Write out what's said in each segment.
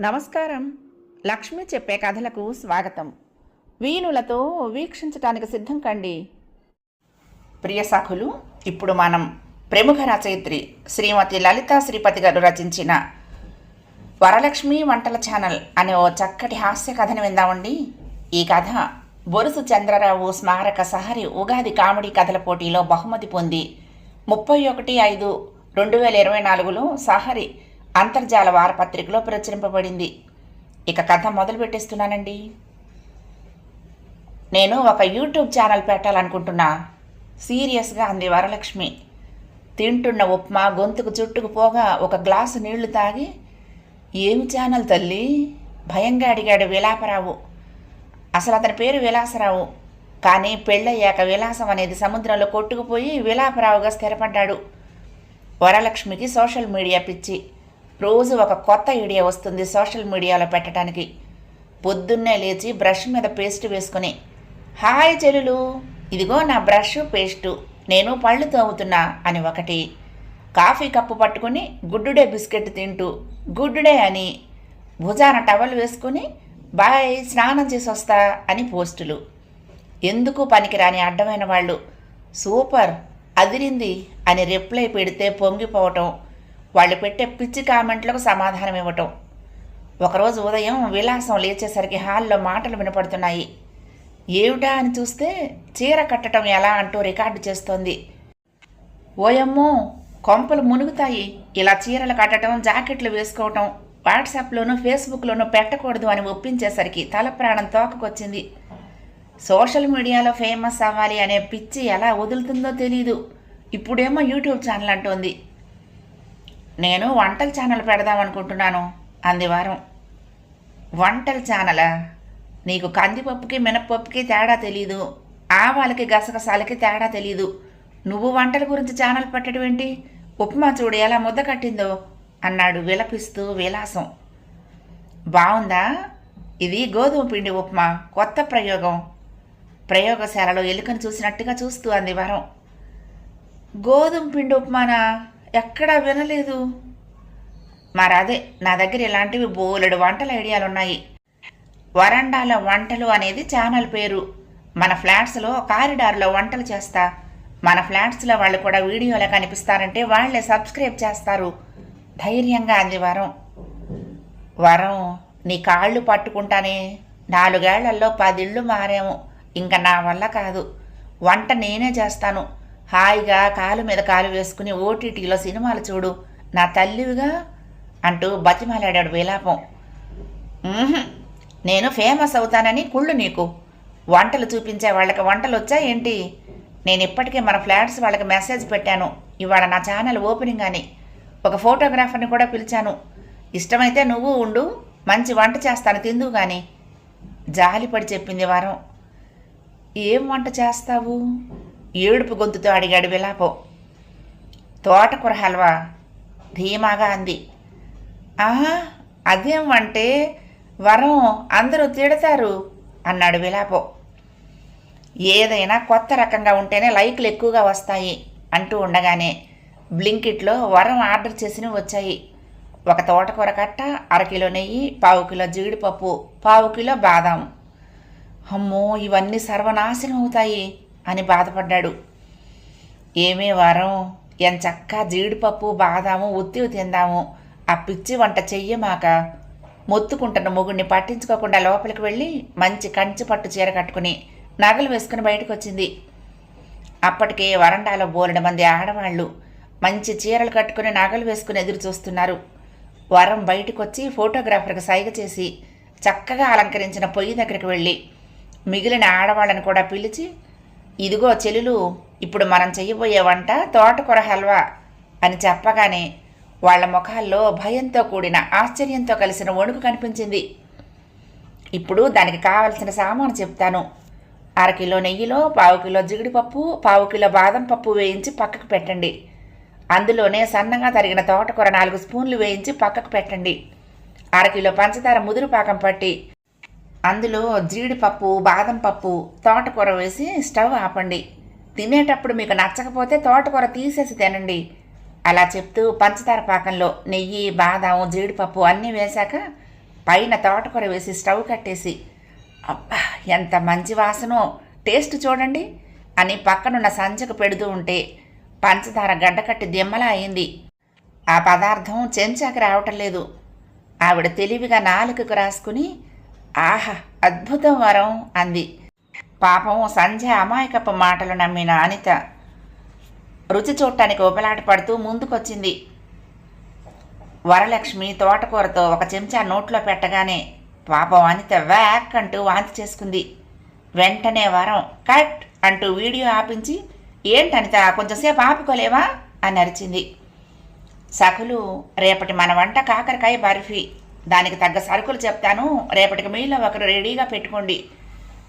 నమస్కారం. లక్ష్మి చెప్పే కథలకు స్వాగతం. వీణులతో వీక్షించటానికి సిద్ధం కండి. ప్రియ సఖులు ఇప్పుడు మనం ప్రముఖ రచయిత్రి శ్రీమతి లలితా శ్రీపతి గారు రచించిన వరలక్ష్మి వంటల ఛానల్ అనే ఓ చక్కటి హాస్య కథను విందామండి. ఈ కథ బొరుసు చంద్రరావు స్మారక సహరి ఉగాది కామెడీ కథల పోటీలో బహుమతి పొంది ముప్పై ఒకటి ఐదు రెండు వేల ఇరవై నాలుగులో సహరి అంతర్జాల వారపత్రికలో ప్రచురింపబడింది. ఇక కథ మొదలు పెట్టేస్తున్నానండి నేను ఒక యూట్యూబ్ ఛానల్ పెట్టాలనుకుంటున్నా సీరియస్గా అంది వరలక్ష్మి. తింటున్న ఉప్మా గొంతుకు చుట్టుకు పోగా ఒక గ్లాసు నీళ్ళు తాగి ఏమి ఛానల్ తల్లి? భయంగా అడిగాడు విలాపరావు. అసలు అతని పేరు విలాసరావు. కానీ పెళ్ళయ్యాక విలాసం అనేది సముద్రంలో కొట్టుకుపోయి విలాపరావుగా స్థిరపడ్డాడు. వరలక్ష్మికి సోషల్ మీడియా పిచ్చి. రోజు ఒక కొత్త ఐడియా వస్తుంది సోషల్ మీడియాలో పెట్టడానికి పొద్దున్నే లేచి బ్రష్ మీద పేస్ట్ వేసుకుని హాయ్ చెలులు ఇదిగో నా బ్రష్ పేస్టు నేను పళ్ళు తోముతున్నా అని ఒకటి. కాఫీ కప్పు పట్టుకుని గుడ్డుడే బిస్కెట్ తింటూ గుడ్డుడే అని. భుజాన టవల్ వేసుకుని బాయ్ స్నానం చేసి వస్తా అని పోస్టులు. ఎందుకు పనికిరాని అడ్డమైన వాళ్ళు? సూపర్! అదిరింది అని రిప్లై పెడితే పొంగిపోవటం వాళ్ళు పెట్టే పిచ్చి కామెంట్లకు సమాధానం ఇవ్వటం. ఒకరోజు ఉదయం విలాసం లేచేసరికి హాల్లో మాటలు వినపడుతున్నాయి. ఏమిటా అని చూస్తే చీర కట్టడం ఎలా అంటూ రికార్డు చేస్తోంది. ఓయమ్మో! కొంపలు మునుగుతాయి. ఇలా చీరలు కట్టడం జాకెట్లు వేసుకోవటం వాట్సాప్లోనూ ఫేస్బుక్లోనూ పెట్టకూడదు అని ఒప్పించేసరికి తల ప్రాణం తోకకొచ్చింది. సోషల్ మీడియాలో ఫేమస్ అవ్వాలి అనే పిచ్చి ఎలా వదులుతుందో తెలీదు. ఇప్పుడేమో యూట్యూబ్ ఛానల్ అంటోంది. నేను వంటల ఛానల్ పెడదాం అనుకుంటున్నాను అంది వారం. వంటల ఛానలా? నీకు కందిపప్పుకి మినప్పప్పుకి తేడా తెలీదు. ఆవాలకి గసగసాలకి తేడా తెలీదు. నువ్వు వంటల గురించి ఛానల్ పెట్టడం ఏంటి? ఉప్మా చూడు ఎలా ముద్ద కట్టిందో? అన్నాడు విలపిస్తూ విలాసం. బాగుందా ఇది గోధుమ పిండి ఉప్మా కొత్త ప్రయోగం. ప్రయోగశాలలో ఎలుకను చూసినట్టుగా చూస్తూ అంది వరం. గోధుమ పిండి ఉప్మానా? ఎక్కడా వినలేదు. మరి అదే నా దగ్గర ఇలాంటివి బోలెడు వంటల ఐడియాలు ఉన్నాయి వరండాల వంటలు అనేది ఛానల్ పేరు. మన ఫ్లాట్స్లో కారిడార్లో వంటలు చేస్తా. మన ఫ్లాట్స్లో వాళ్ళు కూడా వీడియోలో కనిపిస్తారంటే వాళ్ళే సబ్స్క్రైబ్ చేస్తారు. ధైర్యంగా అంది వరం. వరం నీ కాళ్ళు పట్టుకుంటానే. నాలుగేళ్ళలో పదిళ్ళు మారాము. ఇంకా నా వల్ల కాదు. వంట నేనే చేస్తాను. హాయిగా కాలు మీద కాలు వేసుకుని ఓటీటీలో సినిమాలు చూడు. నా తల్లివిగా అంటూ బతిమాలాడాడు విలాపం. నేను ఫేమస్ అవుతానని కుళ్ళు నీకు. వంటలు చూపించే వాళ్ళకి వంటలు వచ్చా ఏంటి? నేను ఇప్పటికే మన ఫ్లాట్స్ వాళ్ళకి మెసేజ్ పెట్టాను. ఇవాళ నా ఛానల్ ఓపెనింగ్ అని. ఒక ఫోటోగ్రాఫర్ని కూడా పిలిచాను. ఇష్టమైతే నువ్వు ఉండు. మంచి వంట చేస్తాను తిందువు కానీ జాలిపడి చెప్పింది వారం. ఏం వంట చేస్తావు? ఏడుపు గొంతుతో అడిగాడు విలాపం. తోటకూర హల్వా ధీమాగా అంది. ఆహా అదేం వంటే? వరం అందరూ తిడతారు అన్నాడు విలాపం. ఏదైనా కొత్త రకంగా ఉంటేనే లైక్లు ఎక్కువగా వస్తాయి అంటూ ఉండగానే బ్లింకిట్లో వరం ఆర్డర్ చేసినవి వచ్చాయి. ఒక తోటకూర కట్ట అరకిలో నెయ్యి పావు కిలో జీడిపప్పు పావు కిలో బాదాం. అమ్మో ఇవన్నీ సర్వనాశనం అవుతాయి అని బాధపడ్డాడు. ఏమే వారం? ఎంచక్క జీడిపప్పు బాదాము ఉత్తివి తిందాము. ఆ పిచ్చి వంట చెయ్యమాక మొత్తుకుంటున్న మొగుడిని పట్టించుకోకుండా లోపలికి వెళ్ళి మంచి కంచి పట్టు చీర కట్టుకుని నగలు వేసుకుని బయటకు వచ్చింది అప్పటికే వరండాలో బోలెడు మంది ఆడవాళ్ళు మంచి చీరలు కట్టుకుని నగలు వేసుకుని ఎదురు చూస్తున్నారు. వరం బయటకు వచ్చి ఫోటోగ్రాఫర్కి సైగ చేసి చక్కగా అలంకరించిన పొయ్యి దగ్గరికి వెళ్ళి మిగిలిన ఆడవాళ్ళని కూడా పిలిచి ఇదిగో చెలులు ఇప్పుడు మనం చెయ్యబోయే వంట తోటకూర హల్వా అని చెప్పగానే వాళ్ళ ముఖాల్లో భయంతో కూడిన ఆశ్చర్యంతో కలిసిన వణుకు కనిపించింది. ఇప్పుడు దానికి కావలసిన సామాను చెప్తాను. అరకిలో నెయ్యిలో పావు కిలో జిగిడిపప్పు పావు కిలో బాదం పప్పు వేయించి పక్కకు పెట్టండి. అందులోనే సన్నగా తరిగిన తోటకూర నాలుగు స్పూన్లు వేయించి పక్కకు పెట్టండి. అరకిలో పంచదార ముదురు పాకం పట్టి అందులో జీడిపప్పు బాదం పప్పు తోటకూర వేసి స్టవ్ ఆపండి. తినేటప్పుడు మీకు నచ్చకపోతే తోటకూర తీసేసి తినండి. అలా చెప్తూ పంచదార పాకంలో నెయ్యి బాదం జీడిపప్పు అన్నీ వేశాక పైన తోటకూర వేసి స్టవ్ కట్టేసి అబ్బా ఎంత మంచి వాసనో! టేస్ట్ చూడండి అని పక్కనున్న సంచకు పెడుతూ ఉంటే పంచదార గడ్డకట్టి దిమ్మలా అయింది. ఆ పదార్థం చెంచాకి రావటం లేదు. ఆవిడ తెలివిగా నాలుకకు రాసుకుని ఆహా అద్భుతం వరం అంది. పాపం సంధ్య అమాయకపు మాటలు నమ్మిన అనిత రుచి చూడటానికి ఉపలాట పడుతూ ముందుకొచ్చింది. వరలక్ష్మి తోటకూరతో ఒక చెంచా నోట్లో పెట్టగానే పాపం అనిత వ్యాక్ అంటూ వాంతి చేసుకుంది. వెంటనే వరం కట్ అంటూ వీడియో ఆపించి ఏంటనిత కొంచెంసేపు ఆపుకోలేవా? అని అరిచింది. సకులు రేపటి మన వంట కాకరకాయ బర్ఫీ. దానికి తగ్గ సరుకులు చెప్తాను. రేపటికి మీలో ఒకరు రెడీగా పెట్టుకోండి.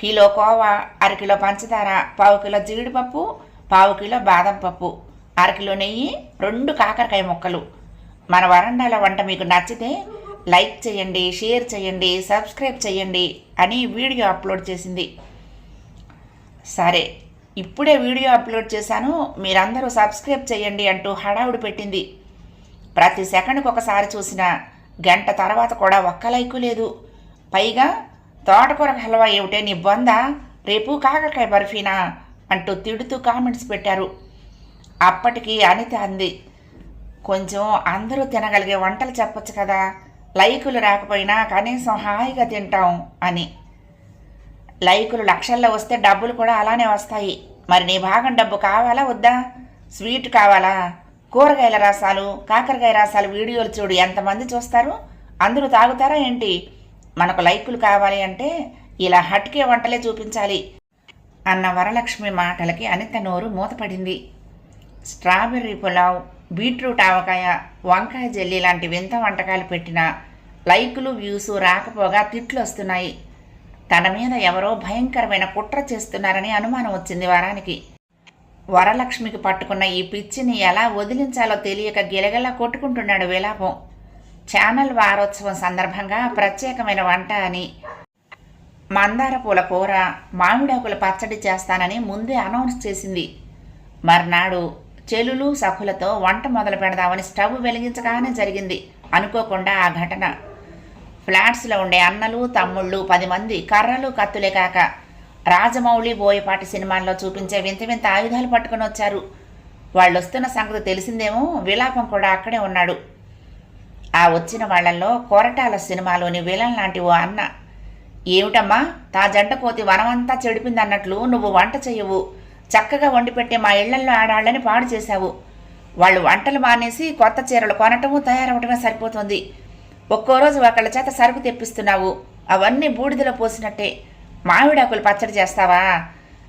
కిలో కోవా అరకిలో పంచదార పావు కిలో జీడిపప్పు పావు కిలో బాదం పప్పు అరకిలో నెయ్యి రెండు కాకరకాయ ముక్కలు. మన వరండాల వంట మీకు నచ్చితే లైక్ చేయండి షేర్ చేయండి సబ్స్క్రైబ్ చేయండి అని వీడియో అప్లోడ్ చేసింది. సరే ఇప్పుడే వీడియో అప్లోడ్ చేశాను. మీరందరూ సబ్స్క్రైబ్ చేయండి అంటూ హడావుడి పెట్టింది. ప్రతి సెకండ్కి ఒకసారి చూసిన గంట తర్వాత కూడా ఒక్క లైకు లేదు. పైగా తోటకూర హల్వా ఏమిటే నీ బొంద? రేపు కాకరకాయ బర్ఫీనా? అంటూ తిడుతూ కామెంట్స్ పెట్టారు. అప్పటికి అనిత అంది కొంచెం అందరూ తినగలిగే వంటలు చెప్పొచ్చు కదా. లైకులు రాకపోయినా కనీసం హాయిగా తింటాం అని. లైకులు లక్షల్లో వస్తే డబ్బులు కూడా అలానే వస్తాయి. మరి నీ భాగం డబ్బు కావాలా వద్దా? స్వీట్ కావాలా? కూరగాయల రసాలు కాకరకాయ రసాలు వీడియోలు చూడు ఎంతమంది చూస్తారు? అందరూ తాగుతారా ఏంటి? మనకు లైకులు కావాలి అంటే ఇలా హట్కే వంటలే చూపించాలి అన్న వరలక్ష్మి మాటలకి అనిత నోరు మూతపడింది. స్ట్రాబెర్రీ పులావ్ బీట్రూట్ ఆవకాయ వంకాయ జెల్లీ లాంటి వింత వంటకాలు పెట్టిన లైకులు వ్యూస్ రాకపోగా తిట్లు వస్తున్నాయి. తన మీద ఎవరో భయంకరమైన కుట్ర చేస్తున్నారని అనుమానం వచ్చింది వారానికి. వరలక్ష్మికి పట్టుకున్న ఈ పిచ్చిని ఎలా వదిలించాలో తెలియక గిలగలా కొట్టుకుంటున్నాడు విలాపం. ఛానల్ వారోత్సవం సందర్భంగా ప్రత్యేకమైన వంట అని. మందార పూల కూర మామిడాకుల పచ్చడి చేస్తానని ముందే అనౌన్స్ చేసింది. మర్నాడు చెలులు సఖులతో వంట మొదలు పెడదామని స్టవ్ వెలిగించగానే జరిగింది. అనుకోకుండా ఆ ఘటన. ఫ్లాట్స్లో ఉండే అన్నలు తమ్ముళ్ళు పది మంది కర్రలు కత్తులే కాక రాజమౌళి బోయపాటి సినిమాల్లో చూపించే వింత వింత ఆయుధాలు పట్టుకుని వచ్చారు. వాళ్ళు వస్తున్న సంగతి తెలిసిందేమో విలాపం కూడా అక్కడే ఉన్నాడు. ఆ వచ్చిన వాళ్ళల్లో కొరటాల సినిమాలోని విలన్ లాంటి ఓ అన్న. ఏమిటమ్మా తా జంట కోతి వనమంతా చెడిపిందన్నట్లు నువ్వు వంట చెయ్యవు. చక్కగా వండి పెట్టే మా ఇళ్ళల్లో ఆడాళ్ళని పాడు చేశావు. వాళ్ళు వంటలు మానేసి కొత్త చీరలు కొనటము తయారవటమే సరిపోతుంది. ఒక్కో రోజు ఒకళ్ళ చేత సరుకు తెప్పిస్తున్నావు. అవన్నీ బూడిదలో పోసినట్టే. మామిడాకులు పచ్చడి చేస్తావా?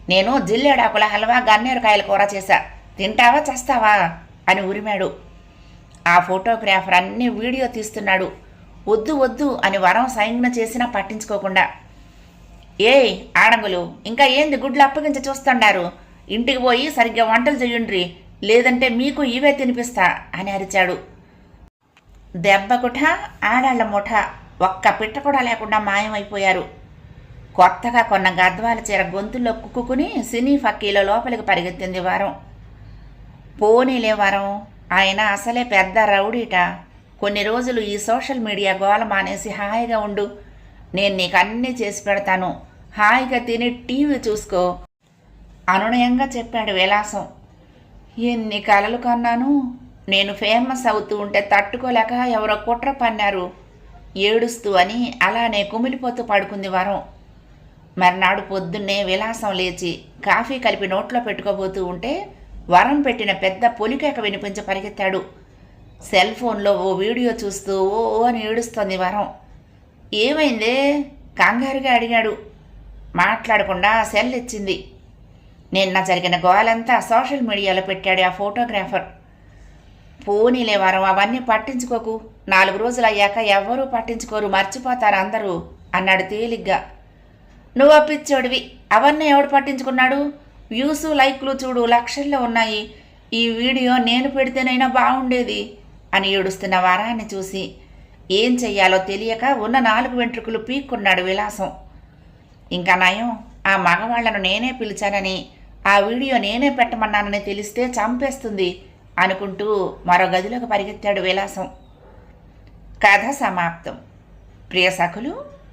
నేను జిల్లేడాకుల హల్వా గన్నేరుకాయల కూర చేశా. తింటావా చేస్తావా? అని ఉరిమాడు. ఆ ఫోటోగ్రాఫర్ అన్ని వీడియో తీస్తున్నాడు. వద్దు వద్దు అని వరం సంజ్ఞ చేసినా పట్టించుకోకుండా. ఏయ్ ఆడంగులు ఇంకా ఏంది గుడ్లు అప్పగించి చూస్తుండారు ఇంటికి పోయి సరిగ్గా వంటలు చేయండ్రి. లేదంటే మీకు ఇవే తినిపిస్తా అని అరిచాడు. దెబ్బకుఠ ఆడాళ్ళ ముఠ ఒక్క పిట్ట కూడా లేకుండా మాయమైపోయారు. కొత్తగా కొన్న గద్వాల చీర గొంతుల్లో కుక్కుని సినీ ఫక్కీలో లోపలికి పరిగెత్తింది వారం. పోనీలే వరం ఆయన అసలే పెద్ద రౌడీట. కొన్ని రోజులు ఈ సోషల్ మీడియా గోల మానేసి హాయిగా ఉండు. నేను నీకు అన్నీ చేసి పెడతాను. హాయిగా తిని టీవీ చూసుకో. అనునయంగా చెప్పాడు విలాసం. ఎన్ని కలలు కన్నాను? నేను ఫేమస్ అవుతూ ఉంటే తట్టుకోలేక ఎవరో కుట్ర పన్నారు. ఏడుస్తూ అని అలానే కుమిలిపోతూ పడుకుంది వరం. మర్నాడు పొద్దున్నే విలాసం లేచి కాఫీ కలిపి నోట్లో పెట్టుకోబోతూ ఉంటే వరం పెట్టిన పెద్ద పొలికేక వినిపించి పరిగెత్తాడు. సెల్ ఫోన్లో ఓ వీడియో చూస్తూ ఓ ఓ అని ఏడుస్తోంది వరం. ఏమైందే? కంగారుగా అడిగాడు. మాట్లాడకుండా సెల్ ఇచ్చింది నిన్న జరిగిన గోలంతా సోషల్ మీడియాలో పెట్టాడు ఆ ఫోటోగ్రాఫర్. పోనీలే వరం అవన్నీ పట్టించుకోకు. నాలుగు రోజులు అయ్యాక ఎవరూ పట్టించుకోరు మర్చిపోతారు అందరూ అన్నాడు తేలిగ్గా. నువ్వు పిచ్చోడివి. అవన్నీ ఎవడు పట్టించుకున్నాడు? వ్యూస్ లైక్లు చూడు లక్షల్లో ఉన్నాయి. ఈ వీడియో నేను పెడితేనైనా బాగుండేది అని ఏడుస్తున్న వరాన్ని చూసి ఏం చెయ్యాలో తెలియక ఉన్న నాలుగు వెంట్రుకలు పీక్కున్నాడు విలాసం. ఇంకా నయం ఆ మగవాళ్ళను నేనే పిలిచానని ఆ వీడియో నేనే పెట్టమన్నానని తెలిస్తే చంపేస్తుంది అనుకుంటూ మరో గదిలోకి పరిగెత్తాడు విలాసం. కథ సమాప్తం. ప్రియ సఖులు